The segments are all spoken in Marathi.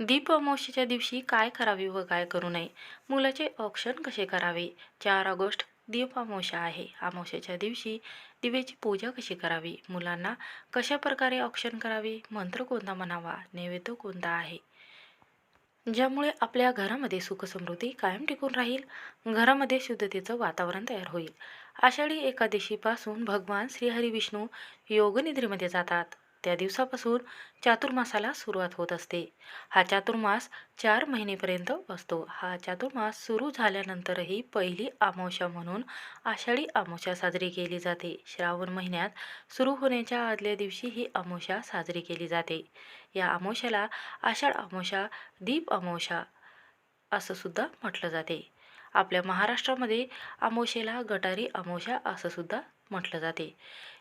दीप अमावस्येच्या दिवशी काय करावे व काय करू नये? मुलाचे औक्षण कसे करावे? चार ऑगस्ट दीप अमावस्या आहे. अमावस्येच्या दिवशी दिवेची पूजा कशी करावी? मुलांना कशा प्रकारे औक्षण करावे? मंत्र कोणता म्हणावा? नैवेद्य कोणता आहे? ज्यामुळे आपल्या घरामध्ये सुखसमृद्धी कायम टिकून राहील घरामध्ये शुद्धतेचं वातावरण तयार होईल. आषाढी एकादशीपासून भगवान श्रीहरी विष्णू योगनिद्रेमध्ये जातात. त्या दिवसापासून चातुर्मासाला सुरुवात होत असते. हा चातुर्मास चार महिनेपर्यंत असतो. हा चातुर्मास सुरू झाल्यानंतरही पहिली अमावस्या म्हणून आषाढी अमावस्या साजरी केली जाते. श्रावण महिन्यात सुरू होण्याच्या आदल्या दिवशी ही अमावस्या साजरी केली जाते. या अमावस्याला आषाढ अमावस्या दीप अमावस्या असं सुद्धा म्हटलं जाते. आपल्या महाराष्ट्रामध्ये अमावस्येला गटारी अमावस्या असं सुद्धा म्हटलं जाते.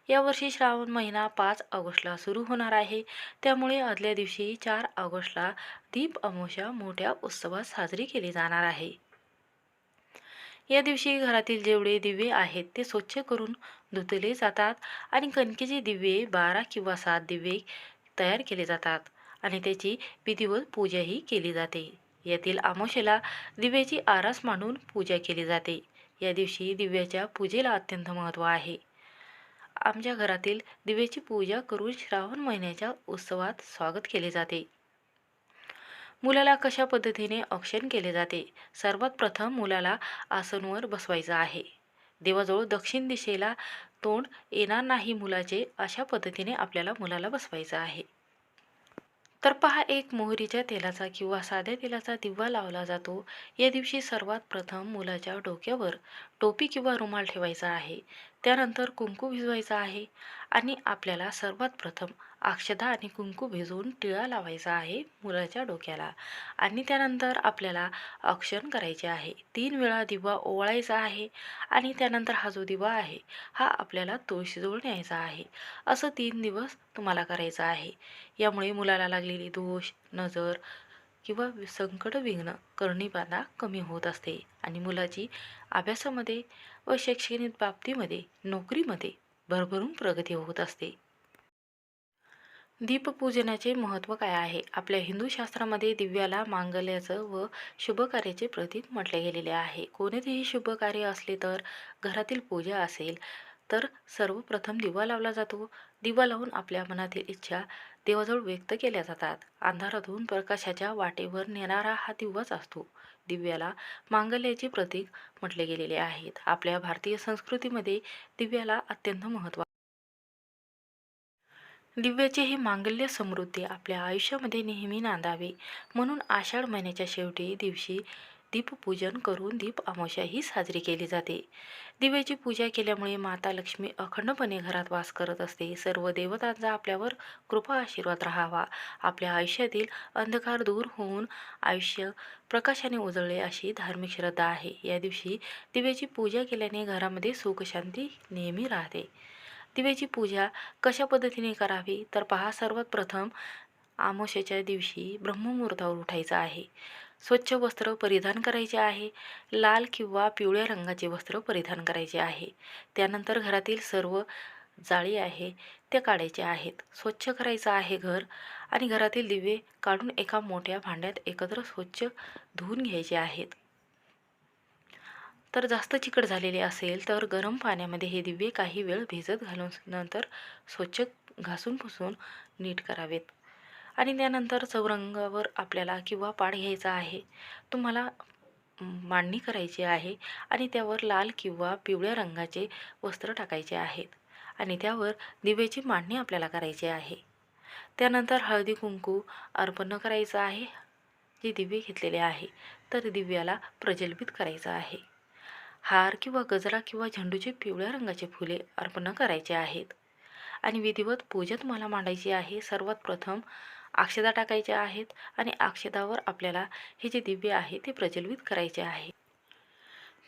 यावर्षी श्रावण महिना पाच ऑगस्टला सुरू होणार आहे. त्यामुळे आदल्या दिवशी चार ऑगस्टला दीप अमावस्या मोठ्या उत्सवात साजरी केली जाणार आहे. या दिवशी घरातील जेवढे दिवे आहेत ते स्वच्छ करून धुतले जातात आणि कणकेचे दिवे बारा किंवा सात दिवे तयार केले जातात आणि त्याची विधिवत पूजाही केली जाते. यातील आमोशेला दिव्याची आरास मांडून पूजा केली जाते. या दिवशी दिव्याच्या पूजेला अत्यंत महत्त्व आहे. आमच्या घरातील दिव्याची पूजा करून श्रावण महिन्याच्या उत्सवात स्वागत केले जाते. मुलाला कशा पद्धतीने औक्षण केले जाते? सर्वात प्रथम मुलाला आसनवर बसवायचं आहे. देवाजवळ दक्षिण दिशेला तोंड येणार नाही मुलाचे अशा पद्धतीने आपल्याला मुलाला बसवायचं आहे. तर पहा एक मोहरीच्या तेलाचा किंवा साध्या तेलाचा दिवा लावला जातो. या दिवशी सर्वात प्रथम मुलाच्या डोक्यावर टोपी किंवा रुमाल ठेवायचा आहे. त्यानंतर कुंकू भिजवायचा आहे आणि आपल्याला सर्वात प्रथम अक्षदा आणि कुंकू भिजवून टिळा लावायचा आहे मुलाच्या डोक्याला. आणि त्यानंतर आपल्याला औक्षण करायचे आहे. तीन वेळा दिवा ओवाळायचा आहे आणि त्यानंतर हा जो दिवा आहे हा आपल्याला तुळशीजवळ न्यायचा आहे. असं तीन दिवस तुम्हाला करायचं आहे. यामुळे मुलाला लागलेली दोष नजर किंवा संकट विघ्न करणीबाधा कमी होत असते. आणि मुलाची अभ्यासामध्ये व शैक्षणिक बाबतीमध्ये नोकरीमध्ये भरभरून प्रगती होत असते. दीपपूजनाचे महत्त्व काय आहे? आपल्या हिंदू शास्त्रामध्ये दिव्याला मांगल्याचं व शुभकार्याचे प्रतीक म्हटले गेलेले आहे. कोणतेही शुभ कार्य असले तर घरातील पूजा असेल तर सर्वप्रथम दिवा लावला जातो. दिवा लावून आपल्या मनातील इच्छा देवाजवळ व्यक्त केल्या जातात. अंधारातून प्रकाशाच्या वाटेवर नेणारा हा दिवाच असतो. दिव्याला मांगल्याचे प्रतीक म्हटले गेलेले आहेत. आपल्या भारतीय संस्कृतीमध्ये दिव्याला अत्यंत महत्त्व दिव्याचे हे मांगल्य समृद्धी आपल्या आयुष्यामध्ये नेहमी नांदावे. म्हणून आषाढ महिन्याच्या शेवटी दिवशी दीपपूजन करून दीप अमावस्या ही साजरी केली जाते. दिव्याची पूजा केल्यामुळे माता लक्ष्मी अखंडपणे घरात वास करत असते. सर्व देवतांचा आपल्यावर कृपा आशीर्वाद राहावा. आपल्या आयुष्यातील अंधकार दूर होऊन आयुष्य प्रकाशाने उजळले अशी धार्मिक श्रद्धा आहे. या दिवशी दिव्याची पूजा केल्याने घरामध्ये सुखशांती नेहमी राहते. दिव्याची पूजा कशा पद्धतीने करावी? तर पहा सर्वात प्रथम आमोशाच्या दिवशी ब्रह्ममुहूर्तावर उठायचं आहे. स्वच्छ वस्त्र परिधान करायचे आहे. लाल किंवा पिवळ्या रंगाचे वस्त्र परिधान करायचे आहे. त्यानंतर घरातील सर्व जाळी आहे त्या काढायचे आहेत. स्वच्छ करायचं आहे घर आणि घरातील दिवे काढून एका मोठ्या भांड्यात एकत्र स्वच्छ धुवून घ्यायचे आहेत. तर जास्त चिकट झालेले असेल तर गरम पाण्यामध्ये हे दिवे काही वेळ भिजत घालून नंतर स्वच्छ घासून पुसून नीट करावेत. आणि त्यानंतर चौरंगावर आपल्याला किंवा पाड घ्यायचा आहे. तुम्हाला मांडणी करायची आहे आणि त्यावर लाल किंवा पिवळ्या रंगाचे वस्त्र टाकायचे आहेत आणि त्यावर दिव्याची मांडणी आपल्याला करायची आहे. त्यानंतर हळदी कुंकू अर्पण करायचं आहे. जे दिवे घेतलेले आहे तर दिव्याला प्रज्वलित करायचं आहे. हार किंवा गजरा किंवा झेंडूचे पिवळ्या रंगाचे फुले अर्पण करायचे आहेत. आणि विधिवत पूजा तुम्हाला मांडायची आहे. सर्वात प्रथम अक्षदा टाकायच्या आहेत आणि अक्षदावर आपल्याला हे जे दिव्य आहे ते प्रज्वलित करायचे आहे.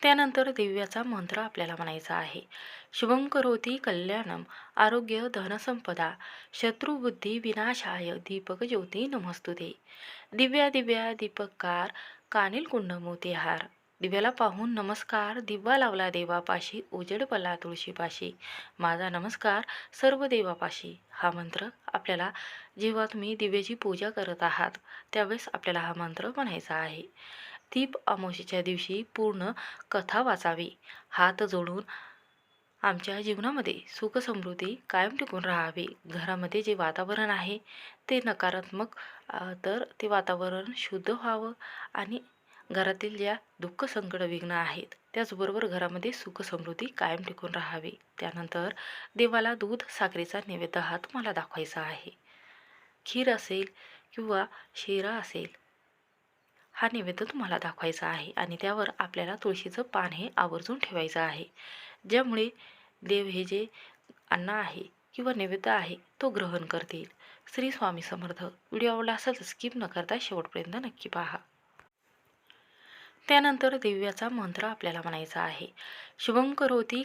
त्यानंतर दिव्याचा मंत्र आपल्याला म्हणायचा आहे. शुभम करोती कल्याणम आरोग्य धनसंपदा शत्रुबुद्धी विनाशाय दीपक ज्योती नमस्तुते. दिव्या दिव्या दीपककार कानिल कुंड हार. दिव्याला पाहून नमस्कार. दिवा लावला देवापाशी उजेड तुळशीपाशी. माझा नमस्कार सर्व देवापाशी. हा मंत्र आपल्याला जेव्हा तुम्ही दिव्याची पूजा करत आहात त्यावेळेस आपल्याला हा मंत्र म्हणायचा आहे. दीप अमावशीच्या दिवशी पूर्ण कथा वाचावी. हात जोडून आमच्या जीवनामध्ये सुख समृद्धी कायम टिकून राहावी. घरामध्ये जे वातावरण आहे ते नकारात्मक तर ते वातावरण शुद्ध व्हावं आणि घरातील ज्या दुःख संकट विघ्न आहेत त्याचबरोबर घरामध्ये सुख समृद्धी कायम टिकून राहावी. त्यानंतर देवाला दूध साखरेचा नैवेद्य हा तुम्हाला दाखवायचा आहे. खीर असेल किंवा शिरा असेल हा नैवेद्य तुम्हाला दाखवायचा आहे आणि त्यावर आपल्याला तुळशीचं पान हे आवर्जून ठेवायचं आहे. ज्यामुळे देव हे जे अन्न आहे किंवा नैवेद्य आहे तो ग्रहण करतील. श्री स्वामी समर्थ. व्हिडिओ आवडला असेल तर स्किप न करता शेवटपर्यंत नक्की पहा. त्यानंतर दिव्याचा मंत्र आपल्याला म्हणायचा आहे. शुभम करोती